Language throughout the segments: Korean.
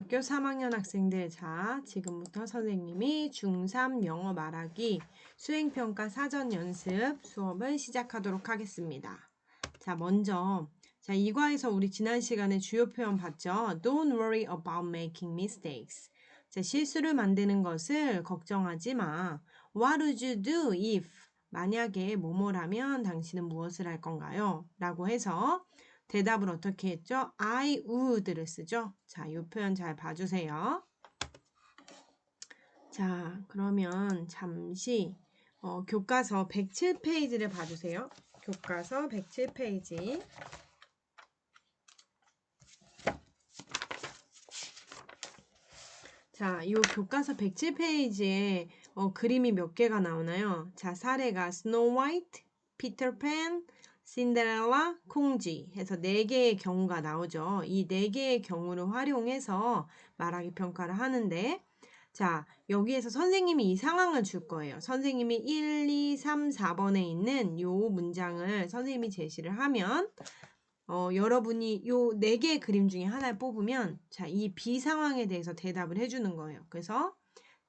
학교 3학년 학생들, 자, 지금부터 선생님이 중3 영어 말하기 수행평가 사전 연습 수업을 시작하도록 하겠습니다. 자, 먼저, 자, 이과에서 우리 지난 시간에 주요 표현 봤죠? Don't worry about making mistakes. 자, 실수를 만드는 것을 걱정하지 마. What would you do if? 만약에 뭐뭐라면 당신은 무엇을 할 건가요? 라고 해서 대답을 어떻게 했죠? I would를 쓰죠. 자, 이 표현 잘 봐주세요. 자, 그러면 잠시 어, 교과서 107페이지를 봐주세요. 교과서 107페이지. 자, 이 교과서 107페이지에 어, 그림이 몇 개가 나오나요? 자, 사례가 스노우 화이트, 피터 팬, 신데렐라, 콩지 해서 네 개의 경우가 나오죠. 이 네 개의 경우를 활용해서 말하기 평가를 하는데 자, 여기에서 선생님이 이 상황을 줄 거예요. 선생님이 1, 2, 3, 4번에 있는 요 문장을 선생님이 제시를 하면 어, 여러분이 요 네 개의 그림 중에 하나를 뽑으면 자, 이 B 상황에 대해서 대답을 해 주는 거예요. 그래서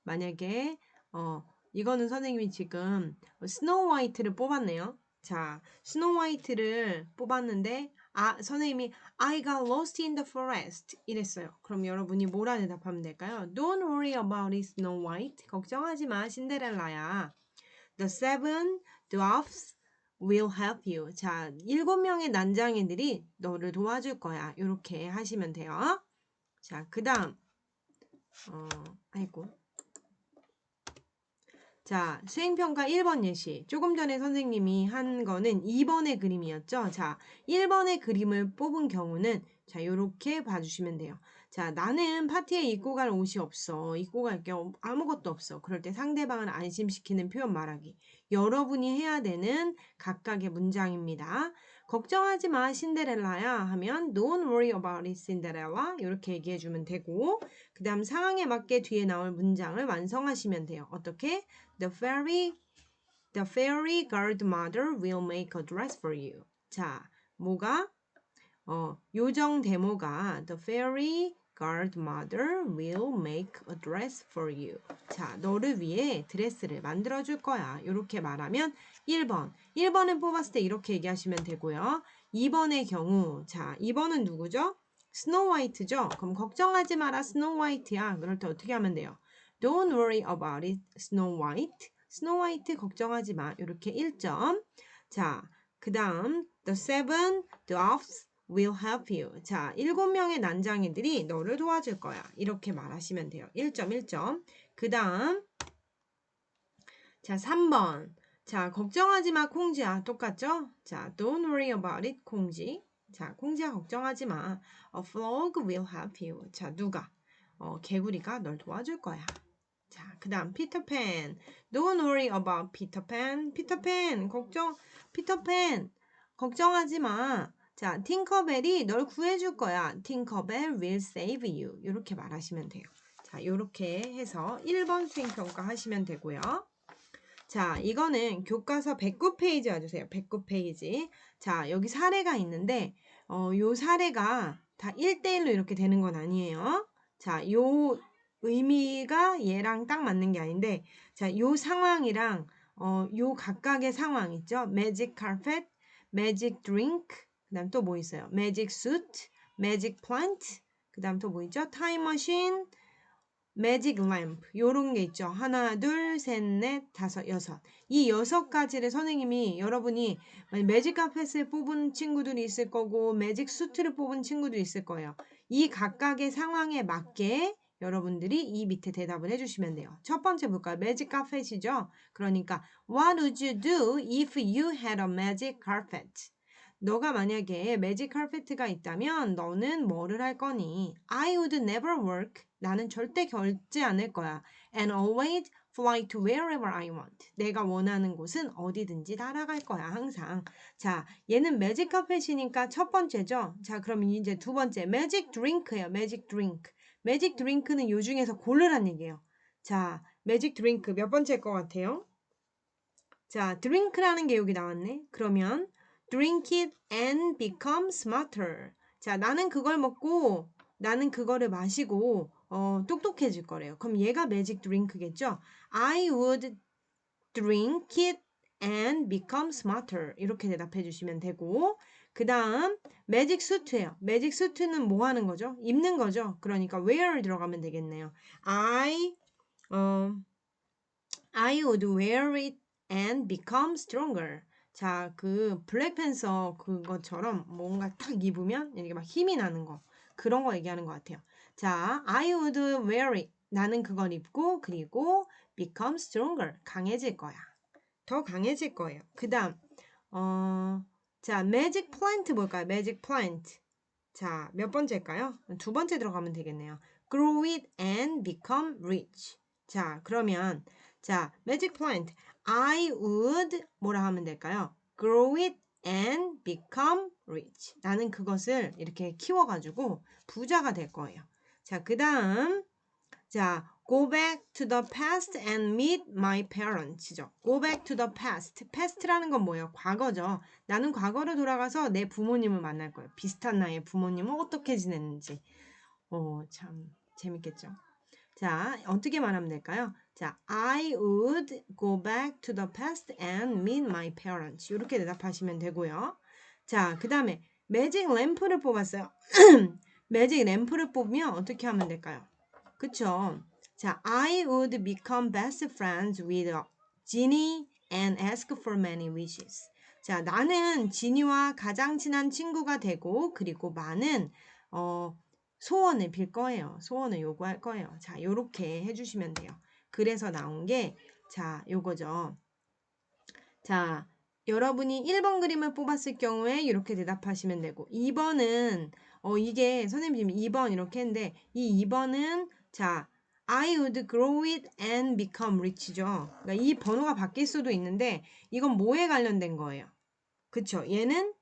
만약에 어, 이거는 선생님이 지금 스노우 화이트를 뽑았네요. 자, 스노우 화이트를 뽑았는데 아, 선생님이 I got lost in the forest 이랬어요. 그럼 여러분이 뭐라 대답하면 될까요? Don't worry about it, Snow White. 걱정하지 마, 신데렐라야. The seven dwarfs will help you. 자, 일곱 명의 난장이들이 너를 도와줄 거야. 이렇게 하시면 돼요. 자, 그 다음. 어, 아이고. 자, 수행평가 1번 예시. 조금 전에 선생님이 한 거는 2번의 그림이었죠. 자, 1번의 그림을 뽑은 경우는 자, 요렇게 봐주시면 돼요. 자, 나는 파티에 입고 갈 옷이 없어. 입고 갈 게 아무것도 없어. 그럴 때 상대방을 안심시키는 표현 말하기. 여러분이 해야 되는 각각의 문장입니다. 걱정하지 마, 신데렐라야 하면 Don't worry about it, 신데렐라. 이렇게 얘기해 주면 되고 그 다음 상황에 맞게 뒤에 나올 문장을 완성하시면 돼요. 어떻게? The fairy, the fairy godmother will make a dress for you. 자, 뭐가? 어, 요정 데모가 The fairy godmother will make a dress for you. 자, 너를 위해 드레스를 만들어 줄 거야. 이렇게 말하면 1번. 1번을 뽑았을 때 이렇게 얘기하시면 되고요. 2번의 경우, 자, 2번은 누구죠? 스노우 화이트죠? 그럼 걱정하지 마라, 스노우 화이트야. 그럴 때 어떻게 하면 돼요? Don't worry about it, Snow White. 스노우 화이트 걱정하지 마. 이렇게 1점. 자, 그 다음, the seven dwarfs will help you. 자, 일곱 명의 난장이들이 너를 도와줄 거야. 이렇게 말하시면 돼요. 1점, 1점. 그 다음, 자, 3번. 자, 걱정하지 마, 콩지야. 똑같죠? 자, don't worry about it, 콩지. 자, 콩지야, 걱정하지 마. A frog will help you. 자, 누가? 어, 개구리가 널 도와줄 거야. 자, 그 다음, 피터팬. Don't worry about 피터팬. 피터팬, 걱정, 피터팬, 걱정하지 마. 자, 팅커벨이 널 구해줄 거야. 팅커벨 will save you. 이렇게 말하시면 돼요. 자, 이렇게 해서 1번 수행평가 하시면 되고요. 자, 이거는 교과서 109페이지 와주세요. 109페이지. 자, 여기 사례가 있는데, 어, 요 사례가 다 1대1로 이렇게 되는 건 아니에요. 자, 요 의미가 얘랑 딱 맞는 게 아닌데, 자, 요 상황이랑, 어, 요 각각의 상황 있죠? 매직 카펫, 매직 드링크, 그 다음 또 뭐 있어요? 매직 수트, 매직 플랜트, 그 다음 또 뭐 있죠? 타임머신, 매직 램프 요런 게 있죠. 하나, 둘, 셋, 넷, 다섯, 여섯. 이 여섯 가지를 선생님이 여러분이 매직 카펫을 뽑은 친구들이 있을 거고 매직 수트를 뽑은 친구들이 있을 거예요. 이 각각의 상황에 맞게 여러분들이 이 밑에 대답을 해주시면 돼요. 첫 번째 볼까요? 매직 카펫이죠. 그러니까 What would you do if you had a magic carpet? 너가 만약에 매직 카펫가 있다면 너는 뭐를 할 거니? I would never work. 나는 절대 결지 않을 거야. And always fly to wherever I want. 내가 원하는 곳은 어디든지 날아갈 거야, 항상. 자, 얘는 매직 카펫이니까 첫 번째죠. 자, 그럼 이제 두 번째, 매직 드링크예요. 매직 드링크. 매직 드링크는 요 중에서 고르란 얘기예요. 자, 매직 드링크 몇 번째일 것 같아요? 자, 드링크라는 게 여기 나왔네. 그러면 drink it and become smarter. 자, 나는 그걸 먹고 나는 그거를 마시고 어, 똑똑해질 거래요. 그럼 얘가 매직 드링크겠죠? I would drink it and become smarter. 이렇게 대답해 주시면 되고 그 다음 매직 수트예요. 매직 수트는 뭐 하는 거죠? 입는 거죠. 그러니까 wear 들어가면 되겠네요. I 어, I would wear it and become stronger. 자, 그 블랙팬서 그것처럼 뭔가 딱 입으면 이렇게 막 힘이 나는 거. 그런 거 얘기하는 것 같아요. 자, I would wear it. 나는 그걸 입고 그리고 become stronger. 강해질 거야. 더 강해질 거예요. 그 다음 어, 자, magic plant 뭘까요? magic plant. 자, 몇 번째일까요? 두 번째 들어가면 되겠네요. grow it and become rich. 자, 그러면 자, magic plant. I would 뭐라 하면 될까요? grow it and become rich. 나는 그것을 이렇게 키워가지고 부자가 될 거예요. 자, 그 다음 자, go back to the past and meet my parents죠. go back to the past. past라는 건 뭐예요? 과거죠. 나는 과거로 돌아가서 내 부모님을 만날 거예요. 비슷한 나이의 부모님은 어떻게 지냈는지. 어, 참 재밌겠죠. 자, 어떻게 말하면 될까요? 자, I would go back to the past and meet my parents. 이렇게 대답하시면 되고요. 자, 그 다음에 매직 램프를 뽑았어요. 매직 램프를 뽑으면 어떻게 하면 될까요? 그쵸? 자, I would become best friends with Ginny and ask for many wishes. 자, 나는 지니와 가장 친한 친구가 되고 그리고 많은 어, 소원을 빌 거예요. 소원을 요구할 거예요. 자, 요렇게 해주시면 돼요. 그래서 나온 게, 자, 요거죠. 자, 여러분이 1번 그림을 뽑았을 경우에 이렇게 대답하시면 되고, 2번은, 어, 이게 선생님 지금 2번 이렇게 했는데, 이 2번은, 자, I would grow it and become rich죠. 그러니까 이 번호가 바뀔 수도 있는데, 이건 뭐에 관련된 거예요? 그쵸? 얘는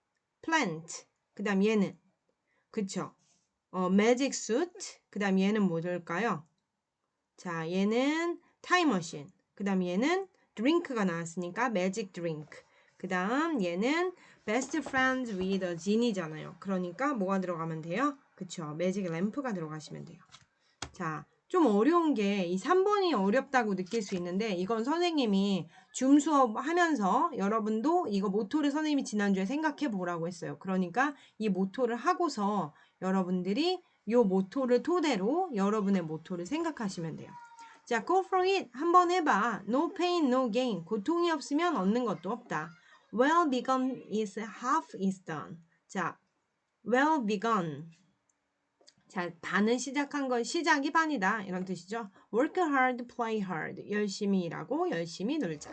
plant. 그 다음 얘는, 그쵸? 어, suit. 그 다음 얘는 뭐일까요? 자, 얘는 타임머신. 그 다음 얘는 drink가 나왔으니까 magic drink. 그 다음 얘는 best friends with a genie잖아요. 그러니까 뭐가 들어가면 돼요? 그쵸. magic lamp가 들어가시면 돼요. 자, 좀 어려운 게 이 3번이 어렵다고 느낄 수 있는데 이건 선생님이 줌 수업 하면서 여러분도 이거 모토를 선생님이 지난주에 생각해 보라고 했어요. 그러니까 이 모토를 하고서 여러분들이 이 모토를 토대로 여러분의 모토를 생각하시면 돼요. 자, go for it. 한번 해봐. No pain, no gain. 고통이 없으면 얻는 것도 없다. Well begun is half is done. 자, well begun. 자, 반은 시작한 건 시작이 반이다. 이런 뜻이죠. Work hard, play hard. 열심히 일하고 열심히 놀자.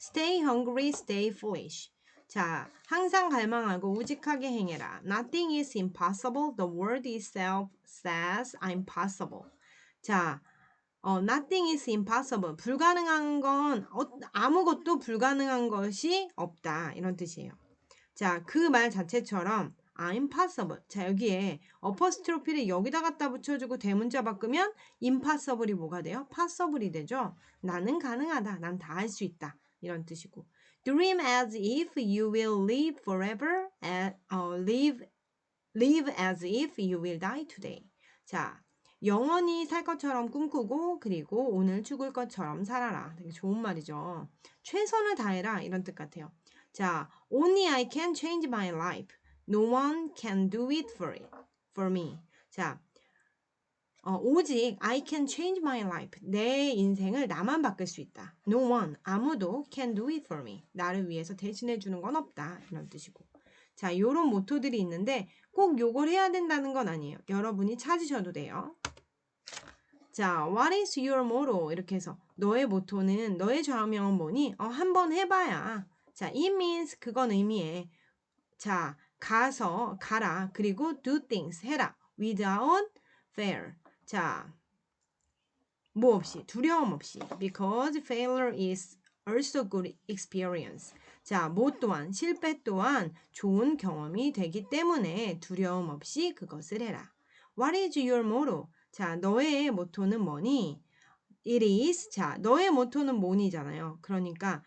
Stay hungry, stay foolish. 자, 항상 갈망하고 우직하게 행해라. Nothing is impossible. The word itself says I'm possible. 자, 어, nothing is impossible. 불가능한 건 어, 아무것도 불가능한 것이 없다. 이런 뜻이에요. 자, 그 말 자체처럼 I'm possible. 자, 여기에 어퍼스트로피를 여기다 갖다 붙여주고 대문자 바꾸면 impossible이 뭐가 돼요? possible이 되죠. 나는 가능하다. 난 다 할 수 있다. 이런 뜻이고. Dream as if you will live forever. Uh, live, live as if you will die today. 자, 영원히 살 것처럼 꿈꾸고 그리고 오늘 죽을 것처럼 살아라. 되게 좋은 말이죠. 최선을 다해라 이런 뜻 같아요. 자, only I can change my life. No one can do it for it, for me. 자, 어, 오직 I can change my life. 내 인생을 나만 바꿀 수 있다. No one, 아무도 can do it for me. 나를 위해서 대신해 주는 건 없다. 이런 뜻이고. 자, 요런 모토들이 있는데 꼭 요걸 해야 된다는 건 아니에요. 여러분이 찾으셔도 돼요. 자, what is your motto? 이렇게 해서 너의 모토는 너의 좌우명은 뭐니? 어, 한번 해봐야. 자, it means 그건 의미해. 자, 가서 가라. 그리고 do things 해라. without fear. 자, 뭐 없이 두려움 없이 because failure is also good experience. 자, 뭐 또한 실패 또한 좋은 경험이 되기 때문에 두려움 없이 그것을 해라. What is your motto? 자, 너의 모토는 뭐니? It is. 자, 너의 모토는 뭐니잖아요. 그러니까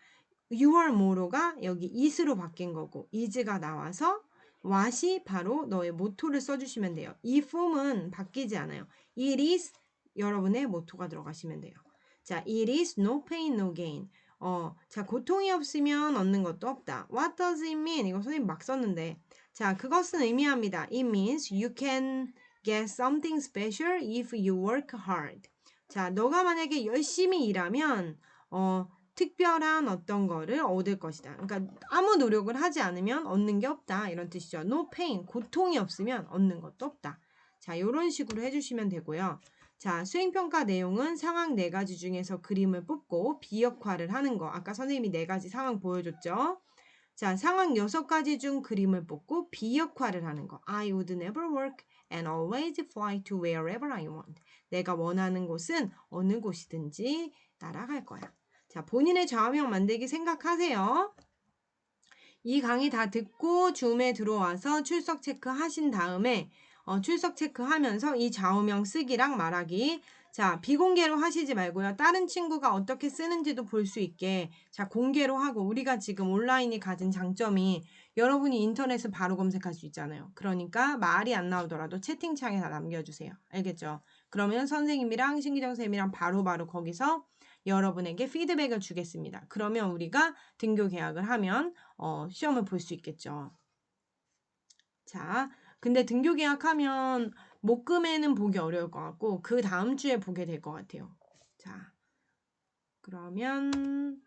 your motto가 여기 is로 바뀐 거고 is가 나와서 what이 바로 너의 모토를 써주시면 돼요. 이 폼은 바뀌지 않아요. It is 여러분의 모토가 들어가시면 돼요. 자, it is no pain, no gain. 어, 자, 고통이 없으면 얻는 것도 없다. What does it mean? 이거 선생님 막 썼는데. 자, 그것은 의미합니다. It means you can get something special if you work hard. 자, 너가 만약에 열심히 일하면, 어, 특별한 어떤 거를 얻을 것이다. 그러니까 아무 노력을 하지 않으면 얻는 게 없다. 이런 뜻이죠. No pain, 고통이 없으면 얻는 것도 없다. 자, 이런 식으로 해주시면 되고요. 자, 수행평가 내용은 상황 네 가지 중에서 그림을 뽑고 비역화를 하는 거. 아까 선생님이 네 가지 상황 보여줬죠? 자, 상황 여섯 가지 중 그림을 뽑고 비역화를 하는 거. I would never work and always fly to wherever I want. 내가 원하는 곳은 어느 곳이든지 날아갈 거야. 자, 본인의 좌우명 만들기 생각하세요. 이 강의 다 듣고 줌에 들어와서 출석 체크 하신 다음에 어, 출석 체크하면서 이 좌우명 쓰기랑 말하기. 자 비공개로 하시지 말고요. 다른 친구가 어떻게 쓰는지도 볼 수 있게. 자 공개로 하고 우리가 지금 온라인이 가진 장점이 여러분이 인터넷을 바로 검색할 수 있잖아요. 그러니까 말이 안 나오더라도 채팅창에 다 남겨주세요. 알겠죠? 그러면 선생님이랑 신기정 쌤이랑 바로바로 거기서 여러분에게 피드백을 주겠습니다 그러면 우리가 등교 계약을 하면 어, 시험을 볼 수 있겠죠 자 근데 등교 계약하면 목금에는 보기 어려울 것 같고 그 다음 주에 보게 될 것 같아요. 자, 그러면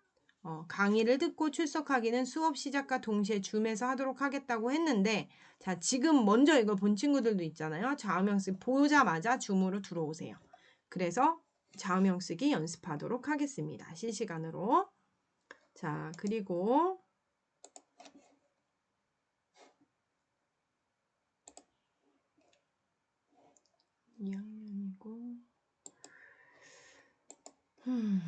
어, 강의를 듣고 출석하기는 수업 시작과 동시에 줌에서 하도록 하겠다고 했는데 자, 지금 먼저 이걸 본 친구들도 있잖아요. 쓰기 보자마자 줌으로 들어오세요. 그래서 좌우명 쓰기 연습하도록 하겠습니다. 실시간으로. 자, 그리고 2학년이고 음.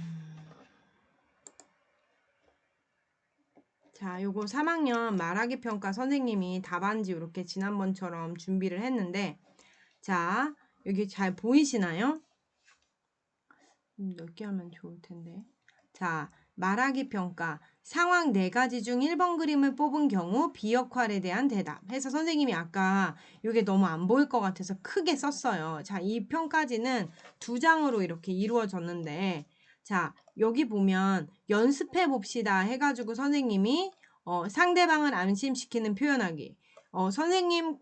자, 요거 3학년 말하기 평가 선생님이 답안지 이렇게 지난번처럼 준비를 했는데 자, 여기 잘 보이시나요? 음, 넓게 하면 좋을 텐데. 자, 말하기 평가 상황 네 가지 중 1번 그림을 뽑은 경우 비역할에 대한 대답. 해서 선생님이 아까 이게 너무 안 보일 것 같아서 크게 썼어요. 자, 이 편까지는 두 장으로 이렇게 이루어졌는데, 자, 여기 보면 연습해 봅시다 해가지고 선생님이 어, 상대방을 안심시키는 표현하기. 어, 선생님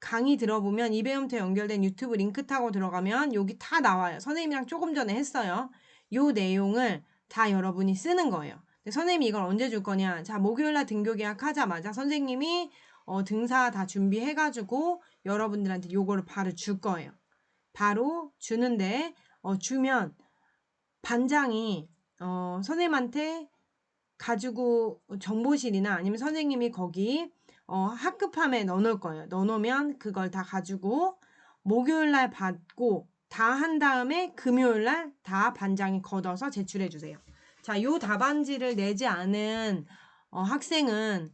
강의 들어보면 이배움터 연결된 유튜브 링크 타고 들어가면 여기 다 나와요. 선생님이랑 조금 전에 했어요. 요 내용을 다 여러분이 쓰는 거예요. 선생님이 이걸 언제 줄 거냐? 자, 목요일날 등교 계약하자마자 선생님이 어, 등사 다 준비해가지고 여러분들한테 요거를 바로 줄 거예요. 바로 주는데 어, 주면 반장이 어, 선생님한테 가지고 정보실이나 아니면 선생님이 거기 어, 학급함에 넣어놓을 거예요. 넣어놓으면 그걸 다 가지고 목요일 날 받고 다 한 다음에 금요일 날 다 반장이 걷어서 제출해 주세요. 자, 요 답안지를 내지 않은 어, 학생은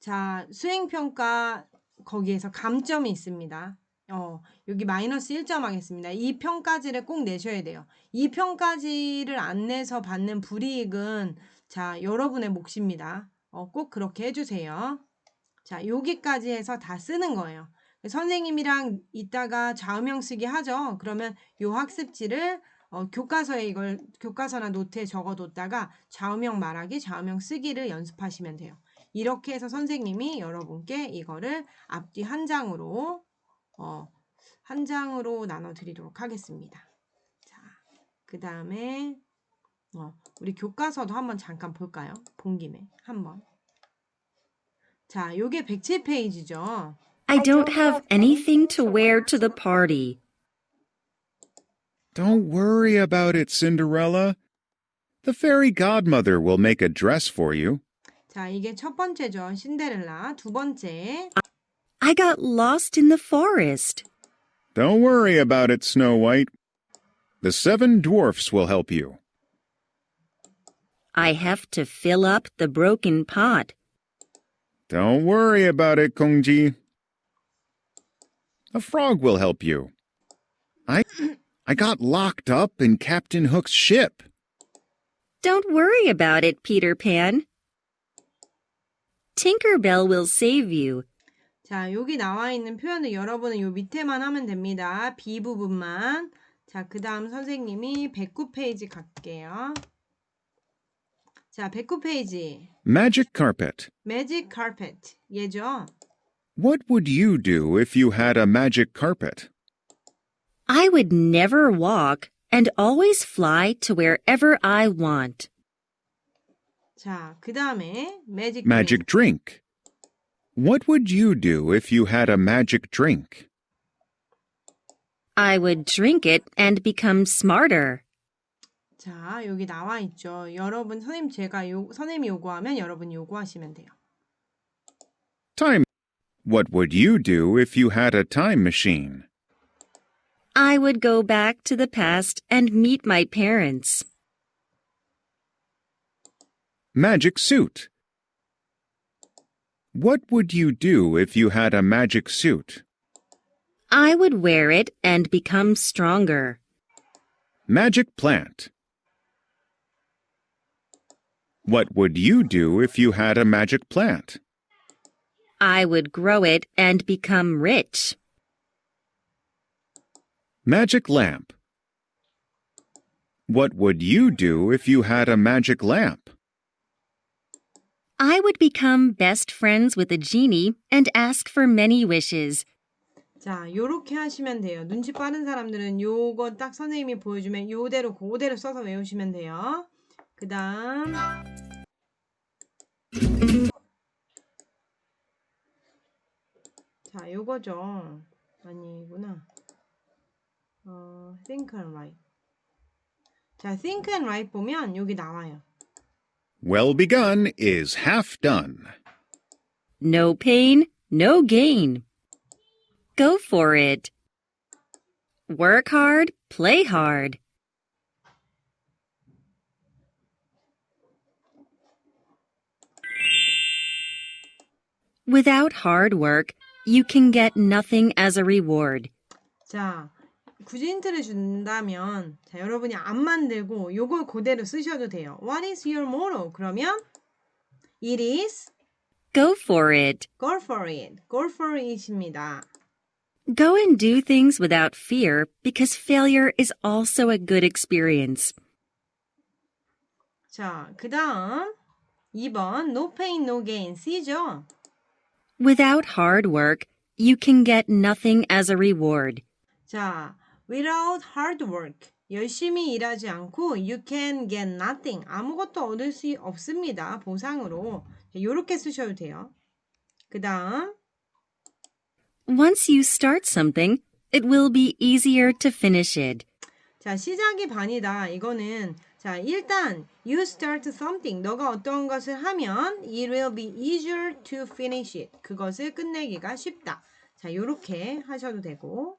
자, 수행평가 거기에서 감점이 있습니다. 어, 여기 마이너스 1점 하겠습니다. 이 평가지를 꼭 내셔야 돼요. 이 평가지를 안 내서 받는 불이익은 자, 여러분의 몫입니다. 어, 꼭 그렇게 해주세요. 자, 여기까지 해서 다 쓰는 거예요. 선생님이랑 이따가 좌우명 쓰기 하죠. 그러면 요 학습지를 어, 교과서에 이걸 교과서나 노트에 적어뒀다가 좌우명 말하기, 좌우명 쓰기를 연습하시면 돼요. 이렇게 해서 선생님이 여러분께 이거를 앞뒤 한 장으로 어, 한 장으로 나눠드리도록 하겠습니다. 자, 그 다음에 어, 우리 교과서도 한번 잠깐 볼까요? 본 김에 한번. 자, 요게 107페이지죠. I don't have anything to wear to the party. Don't worry about it, Cinderella. The fairy godmother will make a dress for you. 자, 이게 첫 번째죠. 신데렐라. 두 번째. I got lost in the forest. Don't worry about it, Snow White. The seven dwarfs will help you. I have to fill up the broken pot. Don't worry about it, Kongji. A frog will help you. I I got locked up in Captain Hook's ship. Don't worry about it, Peter Pan. Tinkerbell will save you. 자, 여기 나와 있는 표현을 여러분은 요 밑에만 하면 됩니다. B 부분만. 자, 그 다음 선생님이 109페이지 갈게요. 자, 109페이지. Magic carpet. 매직 카펫. 얘죠? What would you do if you had a magic carpet? I would never walk and always fly to wherever I want. 자, 그 다음에 매직 Magic drink. What would you do if you had a magic drink? I would drink it and become smarter. 자, 여기 나와 있죠. 여러분 선생님 제가 요 선생님이 요구하면 여러분 요구하시면 돼요. Time. What would you do if you had a time machine? I would go back to the past and meet my parents. Magic suit. What would you do if you had a magic suit? I would wear it and become stronger. Magic plant. What would you do if you had a magic plant? I would grow it and become rich. Magic lamp. What would you do if you had a magic lamp? I would become best friends with a genie and ask for many wishes. 자, 요렇게 하시면 돼요. 눈치 빠른 사람들은 요거 딱 선생님이 보여주면 요대로 그대로 써서 외우시면 돼요. 그 다음 자, 요거죠. 아니구나. 어, think and write. 자, think and write 보면 여기 나와요. Well begun is half done. No pain, no gain. Go for it. Work hard, play hard. Without hard work, you can get nothing as a reward. 자, 굳이 힌트를 준다면, 자, 여러분이 안 만들고 요걸 그대로 쓰셔도 돼요. What is your motto? 그러면 it is Go for it. go for it. go for it입니다. Go and do things without fear because failure is also a good experience. 자, 그 다음 2번 no pain no gain C죠? Without hard work, you can get nothing as a reward. 자, without hard work 열심히 일하지 않고 you can get nothing 아무것도 얻을 수 없습니다. 보상으로 이렇게 쓰셔도 돼요. 그 다음 Once you start something, it will be easier to finish it. 자, 시작이 반이다. 이거는 자, 일단 you start something. 너가 어떤 것을 하면 it will be easier to finish it. 그것을 끝내기가 쉽다. 자, 요렇게 하셔도 되고.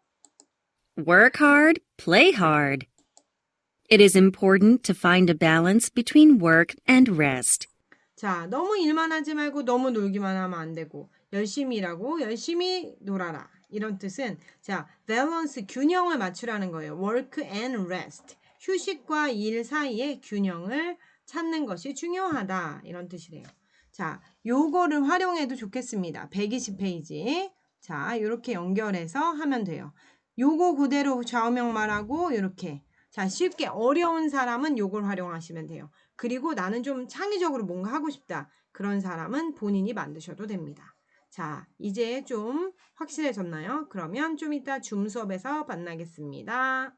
Work hard, play hard. It is important to find a balance between work and rest. 자, 너무 일만 하지 말고 너무 놀기만 하면 안 되고 열심히 일하고 열심히 놀아라. 이런 뜻은 자, 밸런스 균형을 맞추라는 거예요. work and rest. 휴식과 일 사이에 균형을 찾는 것이 중요하다. 이런 뜻이래요. 자, 요거를 활용해도 좋겠습니다. 120페이지. 자, 요렇게 연결해서 하면 돼요. 요거 그대로 좌우명 말하고 요렇게. 자, 쉽게 어려운 사람은 요걸 활용하시면 돼요. 그리고 나는 좀 창의적으로 뭔가 하고 싶다. 그런 사람은 본인이 만드셔도 됩니다. 자, 이제 좀 확실해졌나요? 그러면 좀 이따 줌 수업에서 만나겠습니다.